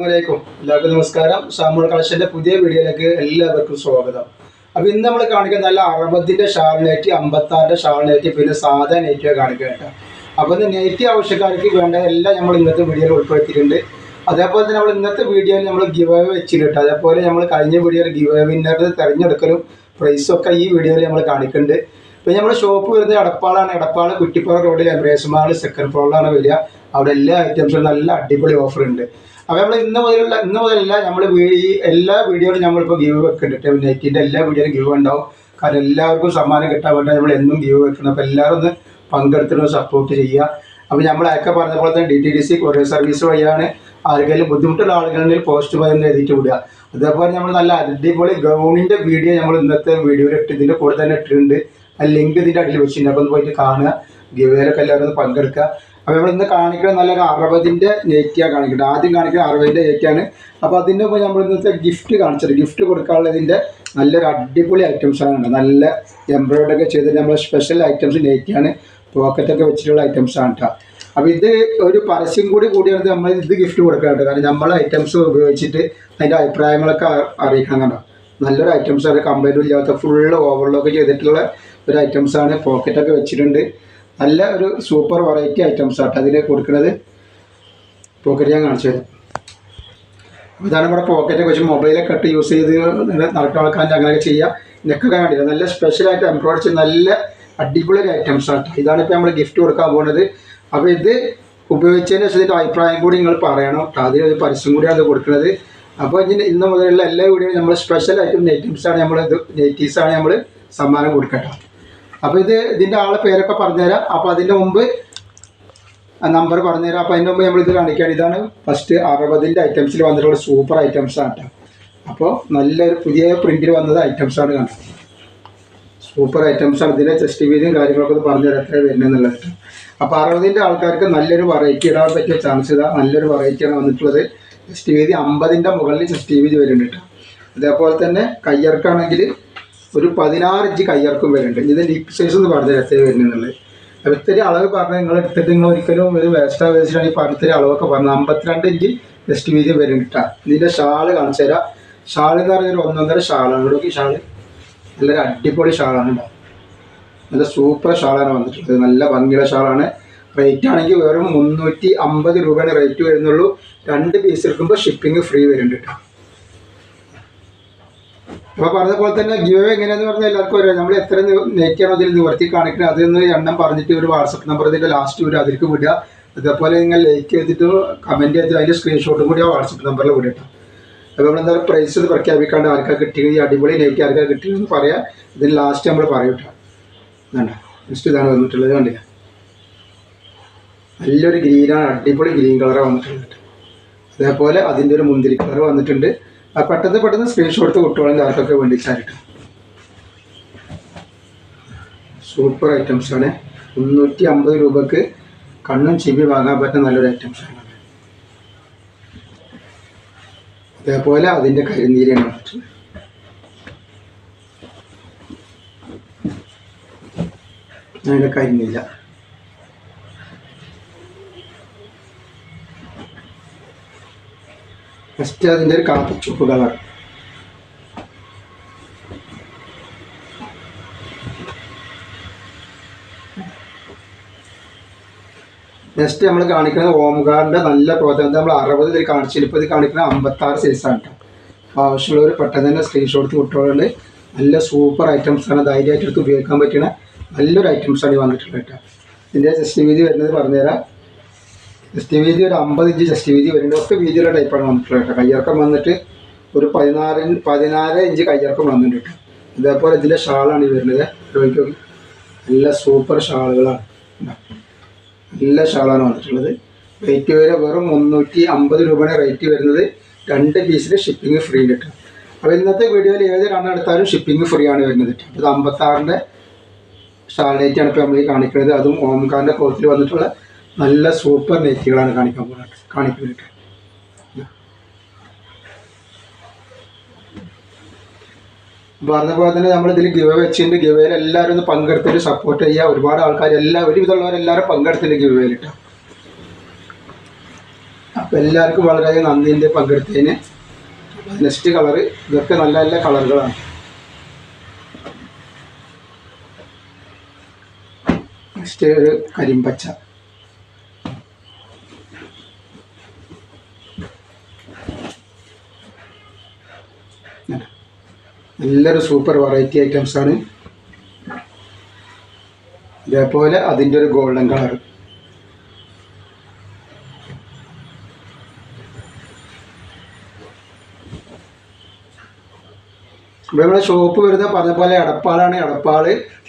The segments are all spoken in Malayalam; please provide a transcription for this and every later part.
അസ്സലാമലൈക്കും. എല്ലാവർക്കും നമസ്കാരം. സാമൂഹ്യ കളക്ഷന്റെ പുതിയ വീഡിയോയിലേക്ക് എല്ലാവർക്കും സ്വാഗതം. അപ്പൊ ഇന്ന് നമ്മൾ കാണിക്കുന്ന നല്ല അറുപതിന്റെ ഷാൾ നെറ്റ് അമ്പത്താറിന്റെ ഷാൾ നെറ്റ് പിന്നെ സാധാ നെറ്റ് കാണിക്കുകയാണ് അപ്പോൾ അപ്പൊ ഇത് നെറ്റ് ആവശ്യക്കാർക്ക് വേണ്ട എല്ലാം നമ്മൾ ഇന്നത്തെ വീഡിയോയിൽ ഉൾപ്പെടുത്തിയിട്ടുണ്ട്. അതേപോലെ തന്നെ നമ്മൾ ഇന്നത്തെ വീഡിയോയിൽ നമ്മൾ ഗിവ് അവേ വെച്ചിട്ടുണ്ട്. അതേപോലെ നമ്മൾ കഴിഞ്ഞ വീഡിയോയിൽ ഗിവ് അവേ വിന്നറിന് തിരഞ്ഞെടുക്കലും പ്രൈസും ഒക്കെ ഈ വീഡിയോയിൽ നമ്മൾ കാണിക്കുന്നുണ്ട്. പിന്നെ നമ്മുടെ ഷോപ്പ് വരുന്നത് എടപ്പാളാണ്. എടപ്പാൾ കുറ്റിപ്പാറ റോഡിൽ എംബ്രേസ് മാൾ സെക്കൻഡ് ഫ്ലോറിലാണ് വരിക. അവിടെ എല്ലാ ഐറ്റംസും നല്ല അടിപൊളി ഓഫർ ഉണ്ട്. അപ്പോൾ നമ്മൾ ഇന്ന് മുതലുള്ള ഇന്ന് മുതലല്ല നമ്മൾ ഈ എല്ലാ വീഡിയോയിലും നമ്മളിപ്പോൾ ഗീവ് വെക്കുന്നുണ്ട് നെറ്റിന്റെ എല്ലാ വീഡിയോയിലും ഗീവ് ഉണ്ടാവും. കാരണം എല്ലാവർക്കും സമ്മാനം കിട്ടാൻ വേണ്ടി നമ്മൾ എന്നും ഗീവ് വെക്കണം. അപ്പോൾ എല്ലാവരും ഒന്ന് പങ്കെടുത്തിട്ട് സപ്പോർട്ട് ചെയ്യുക. അപ്പോൾ നമ്മൾ അയക്കെ പറഞ്ഞ പോലെ തന്നെ D T D C courier service വഴിയാണ് ആർക്കെങ്കിലും ബുദ്ധിമുട്ടുള്ള ആളുകളുണ്ടെങ്കിൽ പോസ്റ്റ് പോയി ഒന്ന് എഴുതിയിട്ട് വിടുക. അതേപോലെ നമ്മൾ നല്ല അടിപൊളി ഗൗണിന്റെ വീഡിയോ നമ്മൾ ഇന്നത്തെ വീഡിയോയിൽ ഇട്ട് ഇതിന്റെ കൂടെ തന്നെ ഇട്ടിട്ടുണ്ട്. ആ ലിങ്ക് ഇതിന്റെ അടിയിൽ വെച്ചിട്ടുണ്ട്. അപ്പോൾ ഒന്ന് പോയിട്ട് കാണുക. ഗിവേലൊക്കെ എല്ലാവരും പങ്കെടുക്കുക. അപ്പോൾ നമ്മൾ ഇന്ന് കാണിക്കുന്നത് നല്ലൊരു അറുപതിന്റെ നെറ്റിയാണ് കാണിക്കുന്നത്. ആദ്യം കാണിക്കുന്നത് അറുപതിന്റെ നെറ്റിയാണ് അപ്പോൾ അതിന്റെ മുമ്പ് നമ്മൾ ഇന്നത്തെ ഗിഫ്റ്റ് കാണിച്ചത്. ഗിഫ്റ്റ് കൊടുക്കാനുള്ള കൊടുക്കാനുള്ളതിന്റെ നല്ലൊരു അടിപൊളി ഐറ്റംസ് ആണ് നല്ല എംബ്രോയിഡറി ഒക്കെ ചെയ്തിട്ട് നമ്മൾ സ്പെഷ്യൽ ഐറ്റംസ് നെറ്റിയാണ് പോക്കറ്റൊക്കെ വെച്ചിട്ടുള്ള ഐറ്റംസ് ആണ് കേട്ടോ. അപ്പോൾ ഇത് ഒരു പരസ്യം കൂടി കൂടിയാണ് നമ്മൾ ഇത് ഗിഫ്റ്റ് കൊടുക്കാറുണ്ട് കാരണം നമ്മൾ ഐറ്റംസ് ഉപയോഗിച്ചിട്ട് അതിന്റെ അഭിപ്രായങ്ങളൊക്കെ അറിയിക്കണം കണ്ടോ നല്ലൊരു ഐറ്റംസ് ആണ്. കംപ്ലൈന്റും ഇല്ലാത്ത ഫുള്ള് ഓവർലോക്ക് ചെയ്തിട്ടുള്ള ഒരു ഐറ്റംസ് ആണ്. പോക്കറ്റൊക്കെ വെച്ചിട്ടുണ്ട്. നല്ല ഒരു സൂപ്പർ വെറൈറ്റി ഐറ്റംസ് ആട്ടോ അതിന് കൊടുക്കുന്നത് പോക്കറ്റ് ഞാൻ കാണിച്ചു തരാം. ഇതാണ് നമ്മുടെ പോക്കറ്റ് വെച്ച് മൊബൈലൊക്കെ ഇട്ട് യൂസ് ചെയ്ത് നടക്കുന്ന ആൾക്കാരുടെ അങ്ങനെയൊക്കെ ചെയ്യാം. ഇതൊക്കെ കണ്ടില്ല? നല്ല സ്പെഷ്യലായിട്ട് എംബ്രോയിഡ് ചെയ്ത് നല്ല അടിപൊളി ഐറ്റംസ് ആട്ടോ. ഇതാണ് ഇപ്പോൾ നമ്മൾ ഗിഫ്റ്റ് കൊടുക്കാൻ പോകുന്നത്. അപ്പോൾ ഇത് ഉപയോഗിച്ചതിന് ശേഷം ഇതിന്റെ അഭിപ്രായം കൂടി നിങ്ങൾ പറയണം കേട്ടോ അതിനൊരു പരസ്യം കൂടിയാണ് ഇത് കൊടുക്കുന്നത് അപ്പോൾ ഇനി ഇന്ന് മുതലുള്ള എല്ലാ വീഡിയോയും നമ്മൾ സ്പെഷ്യൽ ആയിട്ടും നെറ്റീവ്സാണ് നമ്മൾ ഇത് നെറ്റീവ്സാണ് നമ്മൾ സമ്മാനം കൊടുക്കട്ടോ. അപ്പോൾ ഇത് ഇതിന്റെ ആളെ പേരൊക്കെ പറഞ്ഞുതരാം. അപ്പോൾ അതിന്റെ മുമ്പ് നമ്പർ പറഞ്ഞുതരാം. അപ്പോൾ അതിന്റെ മുമ്പ് നമ്മൾ ഇത് കാണിക്കുകയാണ്. ഇതാണ് ഫസ്റ്റ് അറുപതിന്റെ ഐറ്റംസിൽ വന്നിട്ടുള്ള സൂപ്പർ ഐറ്റംസ് ആണ് കേട്ടോ അപ്പോൾ നല്ലൊരു പുതിയ പ്രിന്റിൽ വന്നത് ഐറ്റംസ് ആണ് കാണുന്നത് സൂപ്പർ ഐറ്റംസ് ആണ്. ഇതിന്റെ ചെസ്റ്റ് വീതിയും കാര്യങ്ങളൊക്കെ ഒന്ന് പറഞ്ഞുതരാം. എത്ര വരുന്നതെന്നുള്ളത് അപ്പോൾ അറുപതിന്റെ ആൾക്കാർക്ക് നല്ലൊരു വെറൈറ്റി ഇടാൻ പറ്റിയ ചാൻസ് ഇതാ. നല്ലൊരു വെറൈറ്റിയാണ് വന്നിട്ടുള്ളത്. ചെസ്റ്റ് വീതി അമ്പതിന്റെ മുകളിൽ ചെസ്റ്റ് വീതി വരുന്നുണ്ട് അതേപോലെ തന്നെ കയ്യർക്കാണെങ്കിൽ ഒരു പതിനാറ് ഇഞ്ച് കയ്യർക്കും വരുന്നുണ്ട്. ഇത് ലിപ് സൈസ് എന്ന് പറഞ്ഞ എത്ര വരുന്നുള്ളത്. അപ്പോൾ ഇത്തിരി അളവ് പറഞ്ഞാൽ നിങ്ങൾ എടുത്തിട്ട് നിങ്ങൾ ഒരിക്കലും ഒരു വേസ്റ്റാ വേസ്റ്റാണ് ഈ പറഞ്ഞിത്തിരി അളവൊക്കെ പറഞ്ഞത് അമ്പത്തിരണ്ട് ഇഞ്ച് ചെസ്റ്റ് വീതി വരുന്നുണ്ട് ഇതിന്റെ ഷാൾ കാണിച്ചു തരാം. ഷാൾ എന്ന് പറഞ്ഞാൽ ഒരു ഒന്നൊന്നര ഷാളാണ്. ഇവിടെ ഷാൾ നല്ലൊരു അടിപൊളി ഷാളാണ് ഉണ്ടാവും നല്ല സൂപ്പർ ഷാളാണ് വന്നിട്ടുള്ളത്. നല്ല ഭംഗിയുള്ള ഷാളാണ് റേറ്റ് ആണെങ്കിൽ വെറും മുന്നൂറ്റി അമ്പത് രൂപയാണ് റേറ്റ് വരുന്നുള്ളൂ. രണ്ട് പീസ് എടുക്കുമ്പോൾ ഷിപ്പിംഗ് ഫ്രീ വരുന്നുണ്ട് കേട്ടോ അപ്പോൾ പറഞ്ഞ പോലെ തന്നെ ഗിവ് എങ്ങനെയാന്ന് പറഞ്ഞാൽ എല്ലാവർക്കും അറിയാം. നമ്മൾ എത്ര നെയ്ക്കാണോ അതിൽ നിവർത്തി കാണിക്കണം അതൊന്ന് എണ്ണം പറഞ്ഞിട്ട് ഒരു വാട്സപ്പ് നമ്പർ ഇതിന്റെ ലാസ്റ്റ് വരും അതിലേക്ക് വിടുക. അതേപോലെ നിങ്ങൾ ലൈക്ക് ചെയ്തിട്ട് കമന്റ് ചെയ്തിട്ട് അതിന്റെ സ്ക്രീൻഷോട്ടും കൂടി ആ വാട്സപ്പ് നമ്പറിൽ വിടുക അപ്പൊ അപ്പോൾ നമ്മൾ എന്തായാലും പ്രൈസ് പ്രഖ്യാപിക്കാണ്ട് ആർക്കാ കിട്ടിയത് അടിപൊളി നെയ്ക്ക് ആർക്കാ കിട്ടിയതെന്ന് പറയാം. ഇതിന് ലാസ്റ്റ് നമ്മൾ പറയൂട്ടോ കേട്ടോ വേണ്ട നെക്സ്റ്റ് ഇതാണ് വന്നിട്ടുള്ളത് കണ്ടില്ല? നല്ലൊരു ഗ്രീനാണ് അടിപൊളി ഗ്രീൻ കളറാണ് വന്നിട്ടുള്ളത് കേട്ടോ അതേപോലെ അതിന്റെ ഒരു മുന്തിരി കളർ വന്നിട്ടുണ്ട്. ആ പെട്ടെന്ന് പെട്ടെന്ന് സ്ക്രീൻഷോട്ട് കുട്ടികളെ ആർക്കൊക്കെ ചാരിട്ട് സൂപ്പർ ഐറ്റംസ് ആണ്. മുന്നൂറ്റി അമ്പത് രൂപക്ക് കണ്ണും ചിബി വാങ്ങാൻ പറ്റുന്ന നല്ലൊരു ഐറ്റംസ് ആണ്. അതേപോലെ അതിന്റെ കരിനീരാണ് അതിന്റെ കരിനീല ഫസ്റ്റ് അതിന്റെ ഒരു കാപ്പി ചുപ്പ് കളർ നെക്സ്റ്റ് നമ്മൾ കാണിക്കുന്നത് ഓംകാറിന്റെ നല്ല പ്രോത്സാഹനം നമ്മൾ അറുപത് ഇതിൽ കാണിച്ചില്ല ഇപ്പോൾ ഇത് കാണിക്കുന്നത് അമ്പത്താറ് സൈസാണ് കേട്ടോ അപ്പോൾ ആവശ്യമുള്ളവർ പെട്ടെന്ന് തന്നെ സ്ക്രീൻഷോട്ട് കുട്ടികളുണ്ട് നല്ല സൂപ്പർ ഐറ്റംസാണ് ധൈര്യമായിട്ട് എടുത്ത് ഉപയോഗിക്കാൻ പറ്റുന്ന നല്ലൊരു ഐറ്റംസാണ് ഈ വന്നിട്ടുള്ളത് കേട്ടോ ഇതിന്റെ ജസ്റ്റ് വീതി വരുന്നത് പറഞ്ഞുതരാം. ജസ്റ്റ് വീതി ഒരു അമ്പത് ഇഞ്ച് ജസ്റ്റ് വീതി വരുന്നുണ്ട്. ഒക്കെ വീതിയുള്ള ടൈപ്പാണ് വന്നിട്ടുള്ളത് കയ്യിറക്കം വന്നിട്ട് ഒരു പതിനാറ് പതിനാറ് ഇഞ്ച് കയ്യിറക്കം വന്നിട്ടുണ്ട് ഇതേപോലെ ഇതിന്റെ ഷാളാണ് ഈ വരുന്നത്. നല്ല സൂപ്പർ ഷാളുകളാണ്? നല്ല ഷാളാണ് വന്നിട്ടുള്ളത്. റേറ്റ് വരെ വെറും മുന്നൂറ്റി അമ്പത് രൂപയാണ് റേറ്റ് വരുന്നത് രണ്ട് പീസിന് ഷിപ്പിംഗ് ഫ്രീ കിട്ടും. അപ്പോൾ ഇന്നത്തെ വീഡിയോയിൽ ഏത് രണ്ടെണ്ണം എടുത്താലും ഷിപ്പിംഗ് ഫ്രീ ആണ് വരുന്നത് കേട്ടോ. ഇത് അമ്പത്താറിന്റെ ഷാൾ നെറ്റാണ് ഇപ്പോൾ നമ്മൾ കാണിക്കുന്നത്. അതും ഓംകാറിന്റെ കോത്തിൽ വന്നിട്ടുള്ള നല്ല സൂപ്പർ നെറ്റുകളാണ് കാണിക്കാൻ പോകുന്നത് കാണിക്കുന്നത് പറഞ്ഞ പോലെ തന്നെ നമ്മൾ ഇതിൽ ഗിവ വെച്ചിട്ടുണ്ട്. ഗിവയിൽ എല്ലാവരും ഒന്ന് പങ്കെടുത്തിട്ട് സപ്പോർട്ട് ചെയ്യുക ഒരുപാട് ആൾക്കാർ എല്ലാ ഒരുവിധമുള്ളവരെല്ലാവരും പങ്കെടുത്തിട്ടുണ്ട് ഗിവയിൽ കേട്ടോ അപ്പോൾ എല്ലാവർക്കും വളരെ നന്ദിയുണ്ട് പങ്കെടുത്തതിന്. നെക്സ്റ്റ് കളറ് ഇതൊക്കെ നല്ല നല്ല കളറുകളാണ് നെക്സ്റ്റ് ഒരു കരിമ്പച്ച. നല്ലൊരു സൂപ്പർ വെറൈറ്റി ഐറ്റംസ് ആണ്. ഇതേപോലെ അതിന്റെ ഒരു ഗോൾഡൻ കളർ ഇവിടെ നമ്മുടെ ഷോപ്പ് വരുന്നത് പറഞ്ഞ പോലെ എടപ്പാളാണ് എടപ്പാൾ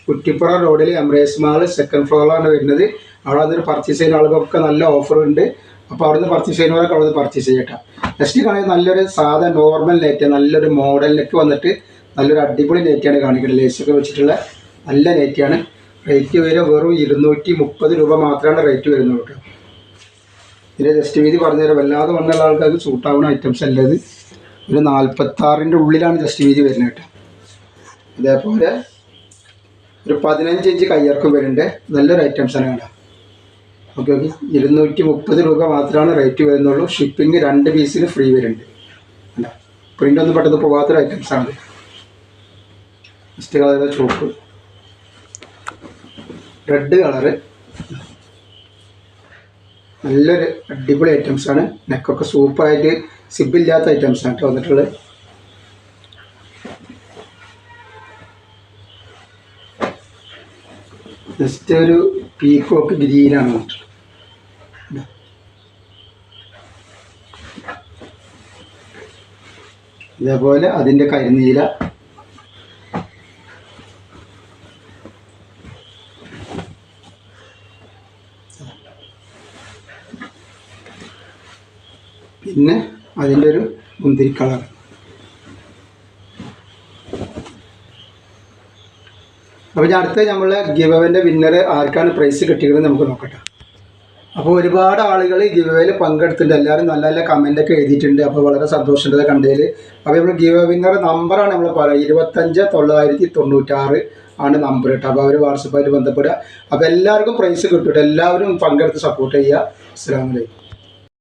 കുറ്റിപ്പുറ റോഡിൽ എംറേസ് മാൾ സെക്കൻഡ് ഫ്ലോറിലാണ് വരുന്നത്. അവിടെ അതിന് പർച്ചേസ് ചെയ്യുന്ന ആളുകൾക്കൊക്കെ നല്ല ഓഫർ ഉണ്ട്. അപ്പോൾ അവിടുന്ന് പർച്ചേസ് ചെയ്യുന്നവർക്ക് അവിടെ നിന്ന് പർച്ചേസ് ചെയ്യട്ടെ. നെക്സ്റ്റ് കാണുന്നത് നല്ലൊരു സാധാ നോർമൽ നെറ്റ് നല്ലൊരു നെറ്റ് വന്നിട്ട് നല്ലൊരു അടിപൊളി നെറ്റാണ് കാണിക്കുന്നത്. ലേസൊക്കെ വെച്ചിട്ടുള്ള നല്ല നെറ്റാണ് റേറ്റ് വരെ വെറും ഇരുന്നൂറ്റി മുപ്പത് രൂപ മാത്രമാണ് റേറ്റ് വരുന്നത് കേട്ടോ. ഇതിന്റെ ജസ്റ്റ് വീതി പറഞ്ഞുതരാം വല്ലാതെ വന്നുള്ള ആൾക്കാർക്ക് സൂട്ടാവുന്ന ഐറ്റംസ് അല്ല ഇത്. ഒരു നാൽപ്പത്താറിന്റെ ഉള്ളിലാണ് ജസ്റ്റ് വീതി വരുന്നത് കേട്ടോ. അതേപോലെ ഒരു പതിനഞ്ച് ഇഞ്ച് കയ്യിറക്കം വരുന്നുണ്ട്. നല്ലൊരു ഐറ്റംസ് ആണ് കേട്ടോ. Okay okay. ഇരുന്നൂറ്റി മുപ്പത് രൂപ മാത്രമാണ് റേറ്റ് വരുന്നുള്ളൂ. ഷിപ്പിംഗ് രണ്ട് പീസിന് ഫ്രീ വരുന്നുണ്ട്. അല്ല പ്രിന്റ് ഒന്നും പെട്ടെന്ന് പോകാത്തൊരു ഐറ്റംസ് ആണ് കളറ് ചുവപ്പ് റെഡ് കളറ് നല്ലൊരു അടിപൊളി ഐറ്റംസ് ആണ്. നെക്കൊക്കെ സൂപ്പറായിട്ട് സിബില്ലാത്ത ഐറ്റംസ് ആണ് കേട്ടോ വന്നിട്ടുള്ളത്. ജസ്റ്റ് ഒരു പീക്കോക്ക് ഗ്രീനാണ്. ഇതേപോലെ അതിന്റെ കരിനീല പിന്നെ അതിന്റെ ഒരു മുന്തിരി കളർ. അപ്പോൾ ഞാൻ അടുത്ത നമ്മളെ ഗിവവന്റെ വിന്നർ ആർക്കാണ് പ്രൈസ് കിട്ടിയത് നമുക്ക് നോക്കട്ടെ. അപ്പോൾ ഒരുപാട് ആളുകൾ ഗിവവേയിൽ പങ്കെടുത്തിട്ടുണ്ട്. എല്ലാവരും നല്ല നല്ല കമന്റ് ഒക്കെ എഴുതിയിട്ടുണ്ട്. അപ്പോൾ വളരെ സന്തോഷമുണ്ട് കണ്ടതിൽ. അപ്പോൾ നമ്മൾ ഗിവ വിന്നർ നമ്പറാണ് നമ്മൾ പറയുക. ഇരുപത്തഞ്ച് തൊള്ളായിരത്തി തൊണ്ണൂറ്റാറ് ആണ് നമ്പർ കേട്ടോ. അപ്പോൾ അവർ വാട്സപ്പായിട്ട് ബന്ധപ്പെടുക. അപ്പോൾ എല്ലാവർക്കും പ്രൈസ് കിട്ടും എല്ലാവരും പങ്കെടുത്ത് സപ്പോർട്ട് ചെയ്യുക. അസ്സാം വലൈക്കും